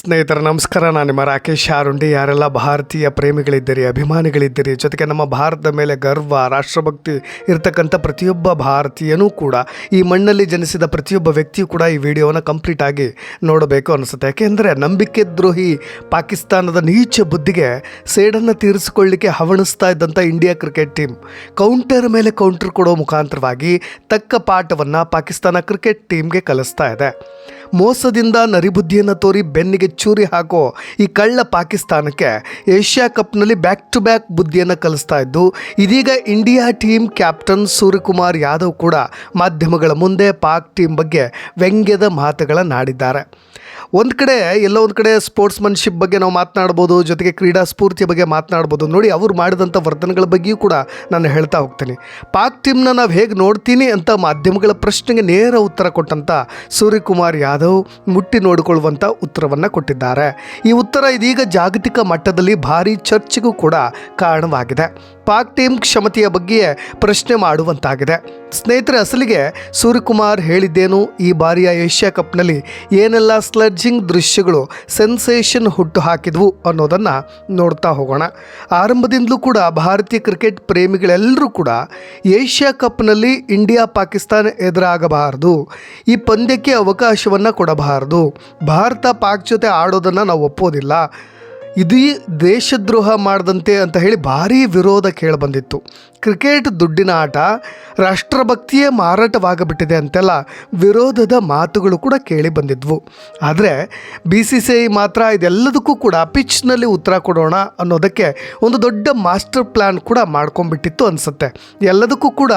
ಸ್ನೇಹಿತರ, ನಮಸ್ಕಾರ. ನಾನು ನಿಮ್ಮ ರಾಕೇಶ್ ಶಾರುಂಡಿ ಯಾರೆಲ್ಲ ಭಾರತೀಯ ಪ್ರೇಮಿಗಳಿದ್ದೀರಿ, ಅಭಿಮಾನಿಗಳಿದ್ದೀರಿ, ಜೊತೆಗೆ ನಮ್ಮ ಭಾರತದ ಮೇಲೆ ಗರ್ವ, ರಾಷ್ಟ್ರಭಕ್ತಿ ಇರತಕ್ಕಂಥ ಪ್ರತಿಯೊಬ್ಬ ಭಾರತೀಯನೂ ಕೂಡ ಈ ಮಣ್ಣಲ್ಲಿ ಜನಿಸಿದ ಪ್ರತಿಯೊಬ್ಬ ವ್ಯಕ್ತಿಯೂ ಕೂಡ ಈ ವಿಡಿಯೋವನ್ನು ಕಂಪ್ಲೀಟ್ ಆಗಿ ನೋಡಬೇಕು ಅನಿಸುತ್ತೆ. ಯಾಕೆಂದರೆ ನಂಬಿಕೆ ದ್ರೋಹಿ ಪಾಕಿಸ್ತಾನದ ನೀಚ ಬುದ್ಧಿಗೆ ಸೇಡನ್ನು ತೀರಿಸಿಕೊಳ್ಳಿಕ್ಕೆ ಹವಣಿಸ್ತಾ ಇದ್ದಂಥ ಇಂಡಿಯಾ ಕ್ರಿಕೆಟ್ ಟೀಮ್, ಕೌಂಟರ್ ಮೇಲೆ ಕೌಂಟರ್ ಕೊಡೋ ಮುಖಾಂತರವಾಗಿ ತಕ್ಕ ಪಾಠವನ್ನು ಪಾಕಿಸ್ತಾನ ಕ್ರಿಕೆಟ್ ಟೀಮ್ಗೆ ಕಲಿಸ್ತಾ ಇದೆ. ಮೋಸದಿಂದ ನರಿಬುದ್ಧಿಯನ್ನು ತೋರಿ ಬೆನ್ನಿಗೆ ಚೂರಿ ಹಾಕೋ ಈ ಕಳ್ಳ ಪಾಕಿಸ್ತಾನಕ್ಕೆ ಏಷ್ಯಾ ಕಪ್ನಲ್ಲಿ ಬ್ಯಾಕ್ ಟು ಬ್ಯಾಕ್ ಬುದ್ಧಿಯನ್ನು ಕಲಿಸ್ತಾ ಇದ್ದು, ಇದೀಗ India team captain Suryakumar Yadav ಕೂಡ ಮಾಧ್ಯಮಗಳ ಮುಂದೆ ಪಾಕ್ ಟೀಮ್ ಬಗ್ಗೆ ವ್ಯಂಗ್ಯದ ಮಾತುಗಳನ್ನಾಡಿದ್ದಾರೆ ಒಂದು ಕಡೆ ಎಲ್ಲ ಒಂದು ಕಡೆ ಸ್ಪೋರ್ಟ್ಸ್ಮನ್ಶಿಪ್ ಬಗ್ಗೆ ನಾವು ಮಾತನಾಡ್ಬೋದು, ಜೊತೆಗೆ ಕ್ರೀಡಾ ಸ್ಫೂರ್ತಿಯ ಬಗ್ಗೆ ಮಾತನಾಡ್ಬೋದು ನೋಡಿ, ಅವರು ಮಾಡಿದಂಥ ವರ್ತನೆಗಳ ಬಗ್ಗೆಯೂ ಕೂಡ ನಾನು ಹೇಳ್ತಾ ಹೋಗ್ತೀನಿ. ಪಾಕ್ ಟೀಮ್ನ ನಾವು ಹೇಗೆ ನೋಡ್ತೀನಿ ಅಂತ ಮಾಧ್ಯಮಗಳ ಪ್ರಶ್ನೆಗೆ ನೇರ ಉತ್ತರ ಕೊಟ್ಟಂಥ ಸೂರ್ಯಕುಮಾರ್ ಯಾದವ್ ಮುಟ್ಟಿ ನೋಡಿಕೊಳ್ಳುವಂಥ ಉತ್ತರವನ್ನು ಕೊಟ್ಟಿದ್ದಾರೆ. ಈ ಉತ್ತರ ಇದೀಗ ಜಾಗತಿಕ ಮಟ್ಟದಲ್ಲಿ ಭಾರಿ ಚರ್ಚೆಗೂ ಕೂಡ ಕಾರಣವಾಗಿದೆ. ಪಾಕ್ ಟೀಮ್ ಕ್ಷಮತೆಯ ಬಗ್ಗೆ ಪ್ರಶ್ನೆ ಮಾಡುವಂತಾಗಿದೆ. ಸ್ನೇಹಿತರೆ, ಅಸಲಿಗೆ ಸೂರ್ಯಕುಮಾರ್ ಹೇಳಿದ್ದೇನು? ಈ ಬಾರಿಯ ಏಷ್ಯಾ ಕಪ್ನಲ್ಲಿ ಏನೆಲ್ಲ ಸ್ಲಡ್ಜಿಂಗ್ ದೃಶ್ಯಗಳು ಸೆನ್ಸೇಷನ್ ಹುಟ್ಟು ಹಾಕಿದ್ವು ಅನ್ನೋದನ್ನು ನೋಡ್ತಾ ಹೋಗೋಣ. ಆರಂಭದಿಂದಲೂ ಕೂಡ ಭಾರತೀಯ ಕ್ರಿಕೆಟ್ ಪ್ರೇಮಿಗಳೆಲ್ಲರೂ ಕೂಡ ಏಷ್ಯಾ ಕಪ್ನಲ್ಲಿ ಇಂಡಿಯಾ ಪಾಕಿಸ್ತಾನ ಎದುರಾಗಬಾರದು. ಈ ಪಂದ್ಯಕ್ಕೆ ಅವಕಾಶವನ್ನು ಕೊಡಬಾರದು. ಭಾರತ ಪಾಕ್ ಜೊತೆ ಆಡೋದನ್ನು ನಾವು ಒಪ್ಪೋದಿಲ್ಲ. ಇದೀ ದೇಶದ್ರೋಹ ಮಾಡಿದಂತೆ ಅಂತ ಹೇಳಿ ಭಾರೀ ವಿರೋಧ ಕೇಳಿಬಂದಿತ್ತು. ಕ್ರಿಕೆಟ್ ದುಡ್ಡಿನ ಆಟ ರಾಷ್ಟ್ರಭಕ್ತಿಯೇ ಮಾರಾಟವಾಗಬಿಟ್ಟಿದೆ ಅಂತೆಲ್ಲ ವಿರೋಧದ ಮಾತುಗಳು ಕೂಡ ಕೇಳಿ ಬಂದಿದ್ವು. ಆದರೆ ಬಿ ಸಿ ಸಿ ಐ ಮಾತ್ರ ಇದೆಲ್ಲದಕ್ಕೂ ಕೂಡ ಪಿಚ್ನಲ್ಲಿ ಉತ್ತರ ಕೊಡೋಣ ಅನ್ನೋದಕ್ಕೆ ಒಂದು ದೊಡ್ಡ ಮಾಸ್ಟರ್ ಪ್ಲ್ಯಾನ್ ಕೂಡ ಮಾಡ್ಕೊಂಡ್ಬಿಟ್ಟಿತ್ತು ಅನಿಸುತ್ತೆ. ಎಲ್ಲದಕ್ಕೂ ಕೂಡ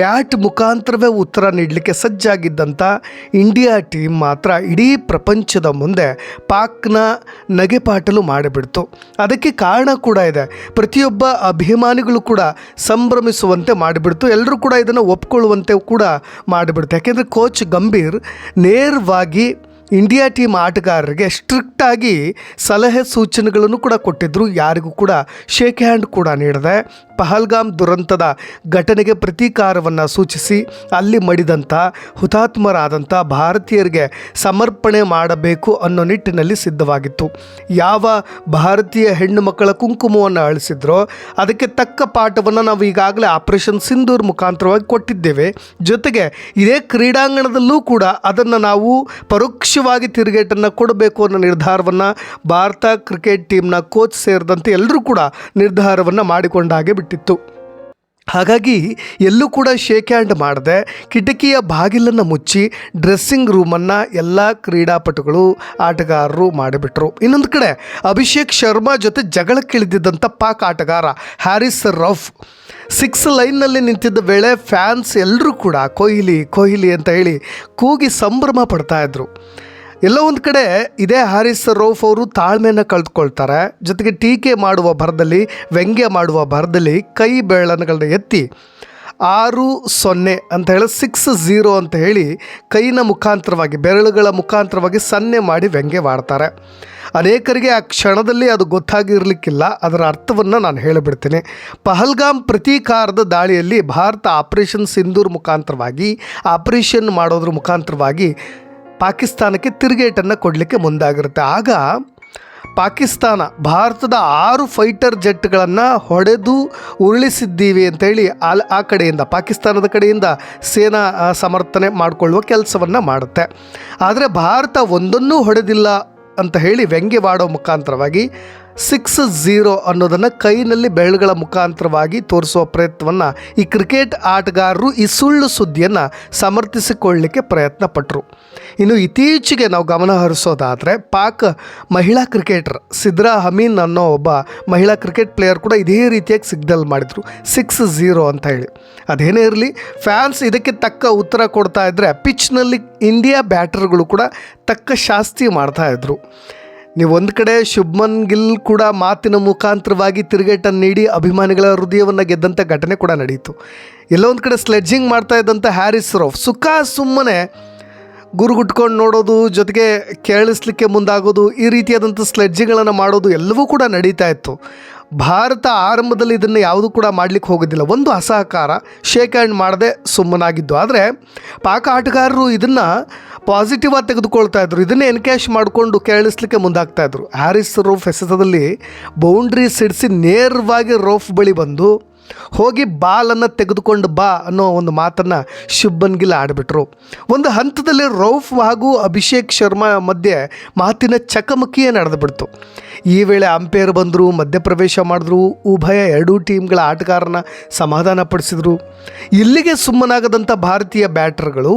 ಬ್ಯಾಟ್ ಮುಖಾಂತರವೇ ಉತ್ತರ ನೀಡಲಿಕ್ಕೆ ಸಜ್ಜಾಗಿದ್ದಂಥ ಇಂಡಿಯಾ ಟೀಮ್ ಮಾತ್ರ ಇಡೀ ಪ್ರಪಂಚದ ಮುಂದೆ ಪಾಕ್ನ ನಗೆಪಾಟಲು ಮಾಡಿಬಿಡ್ತು. ಅದಕ್ಕೆ ಕಾರಣ ಕೂಡ ಇದೆ. ಪ್ರತಿಯೊಬ್ಬ ಅಭಿಮಾನಿಗಳು ಕೂಡ ಸಂಭ್ರಮಿಸುವಂತೆ ಮಾಡಿಬಿಡ್ತು. ಎಲ್ಲರೂ ಕೂಡ ಇದನ್ನು ಒಪ್ಕೊಳ್ಳುವಂತೆ ಕೂಡ ಮಾಡಿಬಿಡ್ತು. ಯಾಕೆಂದರೆ ಕೋಚ್ ಗಂಭೀರ್ ನೇರವಾಗಿ ಇಂಡಿಯಾ ಟೀಮ್ ಆಟಗಾರರಿಗೆ ಸ್ಟ್ರಿಕ್ಟಾಗಿ ಸಲಹೆ ಸೂಚನೆಗಳನ್ನು ಕೂಡ ಕೊಟ್ಟಿದ್ದರು ಯಾರಿಗೂ ಕೂಡ ಶೇಕ್ ಹ್ಯಾಂಡ್ ಕೂಡ ನೀಡದೆ ಪಹಲ್ಗಾಮ್ ದುರಂತದ ಘಟನೆಗೆ ಪ್ರತೀಕಾರವನ್ನು ಸೂಚಿಸಿ ಅಲ್ಲಿ ಮಡಿದಂಥ ಹುತಾತ್ಮರಾದಂಥ ಭಾರತೀಯರಿಗೆ ಸಮರ್ಪಣೆ ಮಾಡಬೇಕು ಅನ್ನೋ ನಿಟ್ಟಿನಲ್ಲಿ ಸಿದ್ಧವಾಗಿತ್ತು. ಯಾವ ಭಾರತೀಯ ಹೆಣ್ಣು ಮಕ್ಕಳ ಕುಂಕುಮವನ್ನು ಅಳಿಸಿದ್ರೋ, ಅದಕ್ಕೆ ತಕ್ಕ ಪಾಠವನ್ನು ನಾವು ಈಗಾಗಲೇ ಆಪರೇಷನ್ ಸಿಂಧೂರ್ ಮುಖಾಂತರವಾಗಿ ಕೊಟ್ಟಿದ್ದೇವೆ. ಜೊತೆಗೆ ಇದೇ ಕ್ರೀಡಾಂಗಣದಲ್ಲೂ ಕೂಡ ಅದನ್ನು ನಾವು ಪರೋಕ್ಷವಾಗಿ ತಿರುಗೇಟನ್ನು ಕೊಡಬೇಕು ಅನ್ನೋ ನಿರ್ಧಾರವನ್ನು ಭಾರತ ಕ್ರಿಕೆಟ್ ಟೀಮ್ನ ಕೋಚ್ ಸೇರಿದಂತೆ ಎಲ್ಲರೂ ಕೂಡ ನಿರ್ಧಾರವನ್ನು ಮಾಡಿಕೊಂಡ ಹಾಗೆ ಬಿಟ್ಟಿತ್ತು. ಹಾಗಾಗಿ ಎಲ್ಲೂ ಕೂಡ ಶೇಕ್ ಹ್ಯಾಂಡ್ ಮಾಡದೆ ಕಿಟಕಿಯ ಬಾಗಿಲನ್ನು ಮುಚ್ಚಿ ಡ್ರೆಸ್ಸಿಂಗ್ ರೂಮನ್ನು ಎಲ್ಲ ಕ್ರೀಡಾಪಟುಗಳು, ಆಟಗಾರರು ಮಾಡಿಬಿಟ್ರು. ಇನ್ನೊಂದು ಕಡೆ ಅಭಿಷೇಕ್ ಶರ್ಮಾ ಜೊತೆ ಜಗಳಕ್ಕಿಳಿದಿದ್ದಂಥ ಪಾಕ್ ಆಟಗಾರ ಹ್ಯಾರಿಸ್ ರಫ್ ಸಿಕ್ಸ್ ಲೈನ್ನಲ್ಲಿ ನಿಂತಿದ್ದ ವೇಳೆ ಫ್ಯಾನ್ಸ್ ಎಲ್ಲರೂ ಕೂಡ ಕೊಹ್ಲಿ ಕೊಹ್ಲಿ ಅಂತ ಹೇಳಿ ಕೂಗಿ ಸಂಭ್ರಮ ಪಡ್ತಾ ಇದ್ರು. ಎಲ್ಲೋ ಒಂದು ಕಡೆ ಇದೇ ಹಾರಿಸ್ ರೋಫ್ ಅವರು ತಾಳ್ಮೆಯನ್ನು ಕಳೆದುಕೊಳ್ತಾರೆ ಜೊತೆಗೆ ಟೀಕೆ ಮಾಡುವ ಭರದಲ್ಲಿ, ವ್ಯಂಗ್ಯ ಮಾಡುವ ಭರದಲ್ಲಿ ಕೈ ಬೆರಳನ್ನುಗಳನ್ನ ಎತ್ತಿ ಆರು ಸೊನ್ನೆ ಅಂತ ಹೇಳಿ ಸಿಕ್ಸ್ ಝೀರೋ ಅಂತ ಹೇಳಿ ಕೈನ ಮುಖಾಂತರವಾಗಿ, ಬೆರಳುಗಳ ಮುಖಾಂತರವಾಗಿ ಸನ್ನೆ ಮಾಡಿ ವ್ಯಂಗ್ಯವಾಡ್ತಾರೆ. ಅನೇಕರಿಗೆ ಆ ಕ್ಷಣದಲ್ಲಿ ಅದು ಗೊತ್ತಾಗಿರಲಿಕ್ಕಿಲ್ಲ, ಅದರ ಅರ್ಥವನ್ನು ನಾನು ಹೇಳಿಬಿಡ್ತೀನಿ. ಪಹಲ್ಗಾಮ್ ಪ್ರತೀಕಾರದ ದಾಳಿಯಲ್ಲಿ ಭಾರತ ಆಪರೇಷನ್ ಸಿಂಧೂರ್ ಮುಖಾಂತರವಾಗಿ, ಆಪರೇಷನ್ ಮಾಡೋದ್ರ ಮುಖಾಂತರವಾಗಿ ಪಾಕಿಸ್ತಾನಕ್ಕೆ ತಿರುಗೇಟನ್ನು ಕೊಡಲಿಕ್ಕೆ ಮುಂದಾಗಿರುತ್ತೆ. ಆಗ ಪಾಕಿಸ್ತಾನ, ಭಾರತದ ಆರು ಫೈಟರ್ ಜೆಟ್ಗಳನ್ನು ಹೊಡೆದು ಉರುಳಿಸಿದ್ದೀವಿ ಅಂತೇಳಿ ಅಲ್ಲಿ ಆ ಕಡೆಯಿಂದ, ಪಾಕಿಸ್ತಾನದ ಕಡೆಯಿಂದ ಸೇನಾ ಸಮರ್ಥನೆ ಮಾಡಿಕೊಳ್ಳುವ ಕೆಲಸವನ್ನು ಮಾಡುತ್ತೆ. ಆದರೆ ಭಾರತ ಒಂದನ್ನೂ ಹೊಡೆದಿಲ್ಲ ಅಂತ ಹೇಳಿ ವ್ಯಂಗ್ಯವಾಡೋ ಮುಖಾಂತರವಾಗಿ ಸಿಕ್ಸ್ ಝೀರೋ ಅನ್ನೋದನ್ನು ಕೈನಲ್ಲಿ ಬೆರಳುಗಳ ಮುಖಾಂತರವಾಗಿ ತೋರಿಸುವ ಪ್ರಯತ್ನವನ್ನು ಈ ಕ್ರಿಕೆಟ್ ಆಟಗಾರರು ಈ ಸುಳ್ಳು ಸುದ್ದಿಯನ್ನು ಸಮರ್ಥಿಸಿಕೊಳ್ಳಲಿಕ್ಕೆ ಪ್ರಯತ್ನ ಪಟ್ಟರು ಇನ್ನು ಇತ್ತೀಚೆಗೆ ನಾವು ಗಮನ ಹರಿಸೋದಾದರೆ ಪಾಕ್ ಮಹಿಳಾ ಕ್ರಿಕೆಟರ್ ಸಿದ್ರಾ ಹಮೀನ್ ಅನ್ನೋ ಒಬ್ಬ ಮಹಿಳಾ ಕ್ರಿಕೆಟ್ ಪ್ಲೇಯರ್ ಕೂಡ ಇದೇ ರೀತಿಯಾಗಿ ಸಿಗ್ನಲ್ ಮಾಡಿದರು, ಸಿಕ್ಸ್ ಝೀರೋ ಅಂತ ಹೇಳಿ. ಅದೇನೇ ಇರಲಿ, ಫ್ಯಾನ್ಸ್ ಇದಕ್ಕೆ ತಕ್ಕ ಉತ್ತರ ಕೊಡ್ತಾ ಇದ್ದರೆ ಪಿಚ್ನಲ್ಲಿ ಇಂಡಿಯಾ ಬ್ಯಾಟರ್ಗಳು ಕೂಡ ತಕ್ಕ ಶಾಸ್ತಿ ಮಾಡ್ತಾ ಇದ್ರು. ನೀವು ಒಂದು ಕಡೆ ಶುಭ್ಮನ್ ಗಿಲ್ ಕೂಡ ಮಾತಿನ ಮುಖಾಂತರವಾಗಿ ತಿರುಗೇಟನ್ನು ನೀಡಿ ಅಭಿಮಾನಿಗಳ ಹೃದಯವನ್ನು ಗೆದ್ದಂಥ ಘಟನೆ ಕೂಡ ನಡೆಯಿತು. ಎಲ್ಲೋ ಒಂದು ಕಡೆ ಸ್ಲೆಡ್ಜಿಂಗ್ ಮಾಡ್ತಾ ಇದ್ದಂಥ ಹ್ಯಾರಿಸ್ ರೋಫ್. ಸುಖ ಸುಮ್ಮನೆ ಗುರುಗುಟ್ಕೊಂಡು ನೋಡೋದು, ಜೊತೆಗೆ ಕೇಳಿಸ್ಲಿಕ್ಕೆ ಮುಂದಾಗೋದು, ಈ ರೀತಿಯಾದಂಥ ಸ್ಲೆಡ್ಜಿಗಳನ್ನು ಮಾಡೋದು ಎಲ್ಲವೂ ಕೂಡ ನಡೀತಾ ಇತ್ತು. ಭಾರತ ಆರಂಭದಲ್ಲಿ ಇದನ್ನು ಯಾವುದೂ ಕೂಡ ಮಾಡಲಿಕ್ಕೆ ಹೋಗೋದಿಲ್ಲ. ಒಂದು ಅಸಹಕಾರ ಶೇಕ್ ಹ್ಯಾಂಡ್ ಮಾಡದೆ ಸುಮ್ಮನಾಗಿದ್ದು. ಆದರೆ ಪಾಕ ಆಟಗಾರರು ಇದನ್ನು ಪಾಸಿಟಿವ್ ಆಗಿ ತೆಗೆದುಕೊಳ್ತಾ ಇದ್ರು. ಇದನ್ನೇ ಎನ್ಕ್ಯಾಶ್ ಮಾಡಿಕೊಂಡು ಕೇಳಿಸ್ಲಿಕ್ಕೆ ಮುಂದಾಗ್ತಾ ಇದ್ರು. ಹ್ಯಾರಿಸ್ ರೋಫ್ ಎಸೆತದಲ್ಲಿ ಬೌಂಡ್ರಿ ಸಿಡಿಸಿ ನೇರವಾಗಿ ರೋಫ್ ಬಳಿ ಬಂದು ಹೋಗಿ ಬಾಲನ್ನು ತೆಗೆದುಕೊಂಡು ಬಾ ಅನ್ನೋ ಒಂದು ಮಾತನ್ನು ಶುಭನ್ ಗಿಲ್ ಆಡಿಬಿಟ್ರು ಒಂದು ಹಂತದಲ್ಲಿ ರೌಫ್ ಹಾಗೂ ಅಭಿಷೇಕ್ ಶರ್ಮಾ ಮಧ್ಯೆ ಮಾತಿನ ಚಕಮಕಿಯೇ ನಡೆದುಬಿಡ್ತು ಈ ವೇಳೆ ಅಂಪೇರ್ ಬಂದರು, ಮಧ್ಯಪ್ರವೇಶ ಮಾಡಿದ್ರು, ಉಭಯ ಎರಡೂ ಟೀಮ್ಗಳ ಆಟಗಾರನ ಸಮಾಧಾನಪಡಿಸಿದ್ರು ಇಲ್ಲಿಗೆ ಸುಮ್ಮನಾಗದಂಥ ಭಾರತೀಯ ಬ್ಯಾಟರ್ಗಳು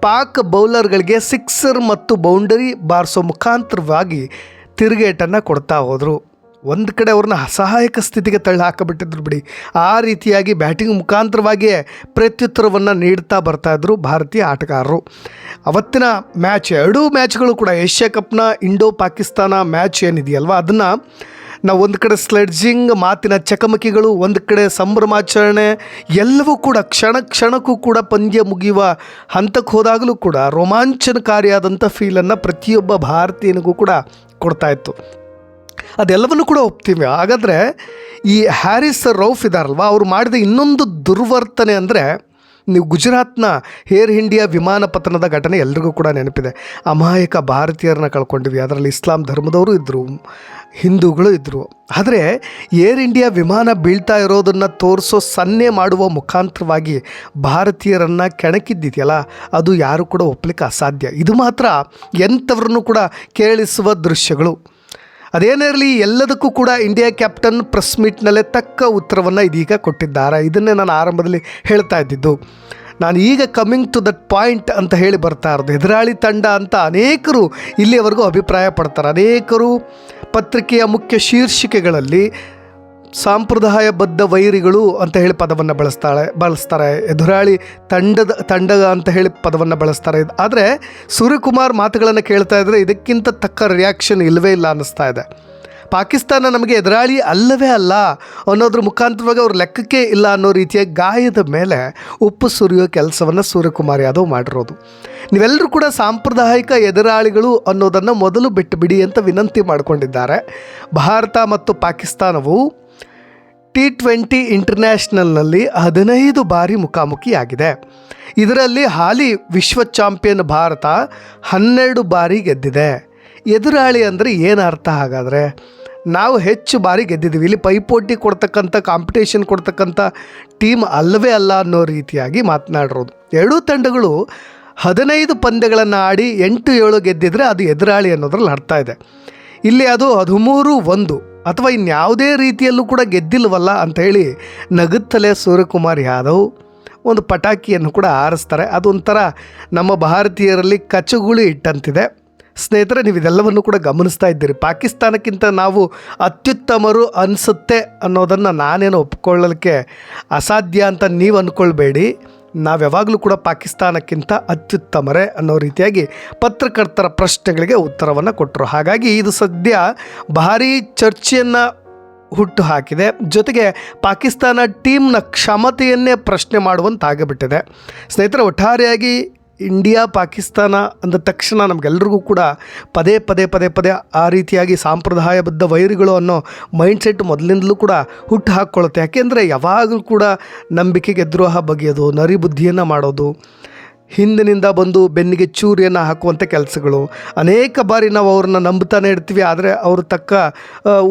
ಪಾಕ್ ಬೌಲರ್ಗಳಿಗೆ ಸಿಕ್ಸರ್ ಮತ್ತು ಬೌಂಡರಿ ಬಾರಿಸೋ ಮುಖಾಂತರವಾಗಿ ತಿರುಗೇಟನ್ನು ಕೊಡ್ತಾ ಹೋದರು. ಒಂದು ಕಡೆ ಅವ್ರನ್ನ ಅಸಹಾಯಕ ಸ್ಥಿತಿಗೆ ತಳ್ಳಿ ಹಾಕಿಬಿಟ್ಟಿದ್ರು ಬಿಡಿ. ಆ ರೀತಿಯಾಗಿ ಬ್ಯಾಟಿಂಗ್ ಮುಖಾಂತರವಾಗಿಯೇ ಪ್ರತ್ಯುತ್ತರವನ್ನು ನೀಡ್ತಾ ಬರ್ತಾಯಿದ್ರು ಭಾರತೀಯ ಆಟಗಾರರು. ಅವತ್ತಿನ ಮ್ಯಾಚ್, ಎರಡೂ ಮ್ಯಾಚ್ಗಳು ಕೂಡ ಏಷ್ಯಾ ಕಪ್ನ ಇಂಡೋ ಪಾಕಿಸ್ತಾನ ಮ್ಯಾಚ್ ಏನಿದೆಯಲ್ವ? ಅದನ್ನು ನಾವು ಒಂದು ಕಡೆ ಸ್ಲೆಡ್ಜಿಂಗ್, ಮಾತಿನ ಚಕಮಕಿಗಳು, ಒಂದು ಕಡೆ ಸಂಭ್ರಮಾಚರಣೆ, ಎಲ್ಲವೂ ಕೂಡ ಕ್ಷಣ ಕ್ಷಣಕ್ಕೂ ಕೂಡ ಪಂದ್ಯ ಮುಗಿಯುವ ಹಂತಕ್ಕೆ ಹೋದಾಗಲೂ ಕೂಡ ರೋಮಾಂಚನಕಾರಿಯಾದಂಥ ಫೀಲನ್ನು ಪ್ರತಿಯೊಬ್ಬ ಭಾರತೀಯನಿಗೂ ಕೂಡ ಕೊಡ್ತಾಯಿತ್ತು ಅದೆಲ್ಲವನ್ನು ಕೂಡ ಒಪ್ತೀವಿ. ಹಾಗಾದರೆ ಈ ಹ್ಯಾರಿಸ್ ರೌಫ್ ಇದಾರಲ್ವ, ಅವರು ಮಾಡಿದ ಇನ್ನೊಂದು ದುರ್ವರ್ತನೆ ಅಂದರೆ ನೀವು ಗುಜರಾತ್ನ ಏರ್ ಇಂಡಿಯಾ ವಿಮಾನ ಪತನದ ಘಟನೆ ಎಲ್ರಿಗೂ ಕೂಡ ನೆನಪಿದೆ. ಅಮಾಯಕ ಭಾರತೀಯರನ್ನ ಕಳ್ಕೊಂಡಿವಿ ಅದರಲ್ಲಿ ಇಸ್ಲಾಂ ಧರ್ಮದವರು ಇದ್ದರು ಹಿಂದೂಗಳು ಇದ್ದರು ಆದರೆ ಏರ್ ಇಂಡಿಯಾ ವಿಮಾನ ಬೀಳ್ತಾ ಇರೋದನ್ನು ತೋರಿಸೋ ಸನ್ನೆ ಮಾಡುವ ಮುಖಾಂತರವಾಗಿ ಭಾರತೀಯರನ್ನು ಕೆಣಕಿದ್ದಿದೆಯಲ್ಲ, ಅದು ಯಾರು ಕೂಡ ಒಪ್ಪಲಿಕ್ಕೆ ಅಸಾಧ್ಯ. ಇದು ಮಾತ್ರ ಎಂಥವ್ರನ್ನೂ ಕೂಡ ಕೇಳಿಸುವ ದೃಶ್ಯಗಳು. ಅದೇನೇ ಇರಲಿ, ಎಲ್ಲದಕ್ಕೂ ಕೂಡ ಇಂಡಿಯಾ ಕ್ಯಾಪ್ಟನ್ ಪ್ರೆಸ್ ಮೀಟ್ನಲ್ಲೇ ತಕ್ಕ ಉತ್ತರವನ್ನು ಇದೀಗ ಕೊಟ್ಟಿದ್ದಾರೆ. ಇದನ್ನೇ ನಾನು ಆರಂಭದಲ್ಲಿ ಹೇಳ್ತಾ ಇದ್ದಿದ್ದು. ನಾನು ಈಗ ಕಮ್ಮಿಂಗ್ ಟು ದಟ್ ಪಾಯಿಂಟ್ ಅಂತ ಹೇಳಿ ಬರ್ತಾ ಇರೋದು. ಎದುರಾಳಿ ತಂಡ ಅಂತ ಅನೇಕರು ಇಲ್ಲಿಯವರೆಗೂ ಅಭಿಪ್ರಾಯ ಪಡ್ತಾರೆ. ಅನೇಕರು ಪತ್ರಿಕೆಯ ಮುಖ್ಯ ಶೀರ್ಷಿಕೆಗಳಲ್ಲಿ ಸಾಂಪ್ರದಾಯಬದ್ಧ ವೈರಿಗಳು ಅಂತ ಹೇಳಿ ಪದವನ್ನು ಬಳಸ್ತಾಳೆ, ಬಳಸ್ತಾರೆ. ಎದುರಾಳಿ ತಂಡದ ತಂಡ ಅಂತ ಹೇಳಿ ಪದವನ್ನು ಬಳಸ್ತಾರೆ. ಆದರೆ ಸೂರ್ಯಕುಮಾರ್ ಮಾತುಗಳನ್ನು ಕೇಳ್ತಾ ಇದ್ದರೆ ಇದಕ್ಕಿಂತ ತಕ್ಕ ರಿಯಾಕ್ಷನ್ ಇಲ್ಲವೇ ಇಲ್ಲ ಅನ್ನಿಸ್ತಾ ಇದೆ. ಪಾಕಿಸ್ತಾನ ನಮಗೆ ಎದುರಾಳಿ ಅಲ್ಲವೇ ಅಲ್ಲ ಅನ್ನೋದ್ರ ಮುಖಾಂತರವಾಗಿ ಅವ್ರ ಲೆಕ್ಕಕ್ಕೆ ಇಲ್ಲ ಅನ್ನೋ ರೀತಿಯ ಗಾಯದ ಮೇಲೆ ಉಪ್ಪು ಸುರಿಯೋ ಕೆಲಸವನ್ನು ಸೂರ್ಯಕುಮಾರ್ ಯಾದವ್ ಮಾಡಿರೋದು. ನೀವೆಲ್ಲರೂ ಕೂಡ ಸಾಂಪ್ರದಾಯಿಕ ಎದುರಾಳಿಗಳು ಅನ್ನೋದನ್ನು ಮೊದಲು ಬಿಟ್ಟು ಬಿಡಿ ಅಂತ ವಿನಂತಿ ಮಾಡಿಕೊಂಡಿದ್ದಾರೆ. ಭಾರತ ಮತ್ತು ಪಾಕಿಸ್ತಾನವು ಟಿ ಟ್ವೆಂಟಿ ಇಂಟರ್ನ್ಯಾಷನಲ್ನಲ್ಲಿ ಹದಿನೈದು ಬಾರಿ ಮುಖಾಮುಖಿಯಾಗಿದೆ. ಇದರಲ್ಲಿ ಹಾಲಿ ವಿಶ್ವ ಚಾಂಪಿಯನ್ ಭಾರತ ಹನ್ನೆರಡು ಬಾರಿ ಗೆದ್ದಿದೆ. ಎದುರಾಳಿ ಅಂದರೆ ಏನು ಅರ್ಥ ಹಾಗಾದರೆ? ನಾವು ಹೆಚ್ಚು ಬಾರಿ ಗೆದ್ದಿದ್ದೀವಿ. ಇಲ್ಲಿ ಪೈಪೋಟಿ ಕೊಡ್ತಕ್ಕಂಥ ಕಾಂಪಿಟೇಷನ್ ಕೊಡ್ತಕ್ಕಂಥ ಟೀಮ್ ಅಲ್ಲವೇ ಅಲ್ಲ ಅನ್ನೋ ರೀತಿಯಾಗಿ ಮಾತನಾಡಿರೋದು. ಎರಡೂ ತಂಡಗಳು ಹದಿನೈದು ಪಂದ್ಯಗಳನ್ನು ಆಡಿ ಎಂಟು ಏಳು ಗೆದ್ದಿದ್ರೆ ಅದು ಎದುರಾಳಿ ಅನ್ನೋದ್ರಲ್ಲಿ ಅರ್ಥ ಇದೆ. ಇಲ್ಲಿ ಅದು ಹದಿಮೂರು ಒಂದು. ಅಥವಾ ಇನ್ಯಾವುದೇ ರೀತಿಯಲ್ಲೂ ಕೂಡ ಗೆದ್ದಿಲ್ವಲ್ಲ ಅಂತ ಹೇಳಿ ನಗುತ್ತಲೇ ಸೂರ್ಯಕುಮಾರ್ ಯಾದವ್ ಒಂದು ಪಟಾಕಿಯನ್ನು ಕೂಡ ಹಾರಿಸ್ತಾರೆ. ಅದೊಂಥರ ನಮ್ಮ ಭಾರತೀಯರಲ್ಲಿ ಕಚ್ಚುಗುಳಿ ಇಟ್ಟಂತಿದೆ ಸ್ನೇಹಿತರೆ ನೀವು ಇದೆಲ್ಲವನ್ನು ಕೂಡ ಗಮನಿಸ್ತಾ ಇದ್ದೀರಿ. ಪಾಕಿಸ್ತಾನಕ್ಕಿಂತ ನಾವು ಅತ್ಯುತ್ತಮರು ಅನಿಸುತ್ತೆ ಅನ್ನೋದನ್ನು ನಾನೇನು ಒಪ್ಕೊಳ್ಳಲಿಕ್ಕೆ ಅಸಾಧ್ಯ ಅಂತ ನೀವು ಅಂದ್ಕೊಳ್ಬೇಡಿ ನಾವು ಯಾವಾಗಲೂ ಕೂಡ ಪಾಕಿಸ್ತಾನಕ್ಕಿಂತ ಅತ್ಯುತ್ತಮರೇ ಅನ್ನೋ ರೀತಿಯಾಗಿ ಪತ್ರಕರ್ತರ ಪ್ರಶ್ನೆಗಳಿಗೆ ಉತ್ತರವನ್ನು ಕೊಟ್ಟರು ಹಾಗಾಗಿ ಇದು ಸದ್ಯ ಭಾರೀ ಚರ್ಚೆಯನ್ನು ಹುಟ್ಟು ಹಾಕಿದೆ ಜೊತೆಗೆ ಪಾಕಿಸ್ತಾನ ಟೀಮ್ನ ಕ್ಷಮತೆಯನ್ನೇ ಪ್ರಶ್ನೆ ಮಾಡುವಂತಾಗಿಬಿಟ್ಟಿದೆ. ಸ್ನೇಹಿತರೆ, ಒಟ್ಟಾರೆಯಾಗಿ ಇಂಡಿಯಾ, ಪಾಕಿಸ್ತಾನ ಅಂದ ತಕ್ಷಣ ನಮಗೆಲ್ರಿಗೂ ಕೂಡ ಪದೇ ಪದೇ ಪದೇ ಪದೇ ಆ ರೀತಿಯಾಗಿ ಸಾಂಪ್ರದಾಯಬದ್ಧ ವೈರಿಗಳು ಅನ್ನೋ ಮೈಂಡ್ಸೆಟ್ ಮೊದಲಿಂದಲೂ ಕೂಡ ಹುಟ್ಟು ಹಾಕ್ಕೊಳ್ಳುತ್ತೆ ಯಾಕೆಂದರೆ ಯಾವಾಗಲೂ ಕೂಡ ನಂಬಿಕೆಗೆ ದ್ರೋಹ ಬಗೆಯೋದು, ನರಿ ಬುದ್ಧಿಯನ್ನು ಮಾಡೋದು, ಹಿಂದಿನಿಂದ ಬಂದು ಬೆನ್ನಿಗೆ ಚೂರಿಯನ್ನು ಹಾಕುವಂಥ ಕೆಲಸಗಳು. ಅನೇಕ ಬಾರಿ ನಾವು ಅವ್ರನ್ನ ನಂಬ್ತಾನೆ ಇರ್ತೀವಿ, ಆದರೆ ಅವರು ತಕ್ಕ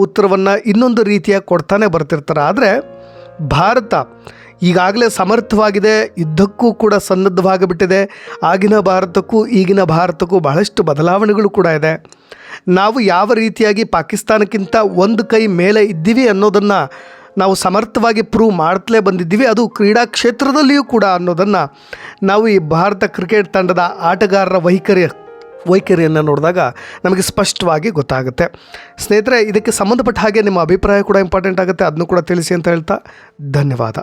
ಉತ್ತರವನ್ನು ಇನ್ನೊಂದು ರೀತಿಯಾಗಿ ಕೊಡ್ತಾನೆ ಬರ್ತಿರ್ತಾರೆ. ಆದರೆ ಭಾರತ ಈಗಾಗಲೇ ಸಮರ್ಥವಾಗಿದೆ, ಯುದ್ಧಕ್ಕೂ ಕೂಡ ಸನ್ನದ್ಧವಾಗಿಬಿಟ್ಟಿದೆ, ಆಗಿನ ಭಾರತಕ್ಕೂ ಈಗಿನ ಭಾರತಕ್ಕೂ ಬಹಳಷ್ಟು ಬದಲಾವಣೆಗಳು ಕೂಡ ಇದೆ. ನಾವು ಯಾವ ರೀತಿಯಾಗಿ ಪಾಕಿಸ್ತಾನಕ್ಕಿಂತ ಒಂದು ಕೈ ಮೇಲೆ ಇದ್ದೀವಿ ಅನ್ನೋದನ್ನು ನಾವು ಸಮರ್ಥವಾಗಿ ಪ್ರೂವ್ ಮಾಡ್ತಲೇ ಬಂದಿದ್ದೀವಿ, ಅದು ಕ್ರೀಡಾ ಕ್ಷೇತ್ರದಲ್ಲಿಯೂ ಕೂಡ ಅನ್ನೋದನ್ನು ನಾವು ಈ ಭಾರತ ಕ್ರಿಕೆಟ್ ತಂಡದ ಆಟಗಾರರ ವೈಖರಿ ವೈಖರಿಯನ್ನು ನೋಡಿದಾಗ ನಮಗೆ ಸ್ಪಷ್ಟವಾಗಿ ಗೊತ್ತಾಗುತ್ತೆ. ಸ್ನೇಹಿತರೆ, ಇದಕ್ಕೆ ಸಂಬಂಧಪಟ್ಟ ಹಾಗೆ ನಿಮ್ಮ ಅಭಿಪ್ರಾಯ ಕೂಡ ಇಂಪಾರ್ಟೆಂಟ್ ಆಗುತ್ತೆ, ಅದನ್ನು ಕೂಡ ತಿಳಿಸಿ ಅಂತ ಹೇಳ್ತಾ ಧನ್ಯವಾದ.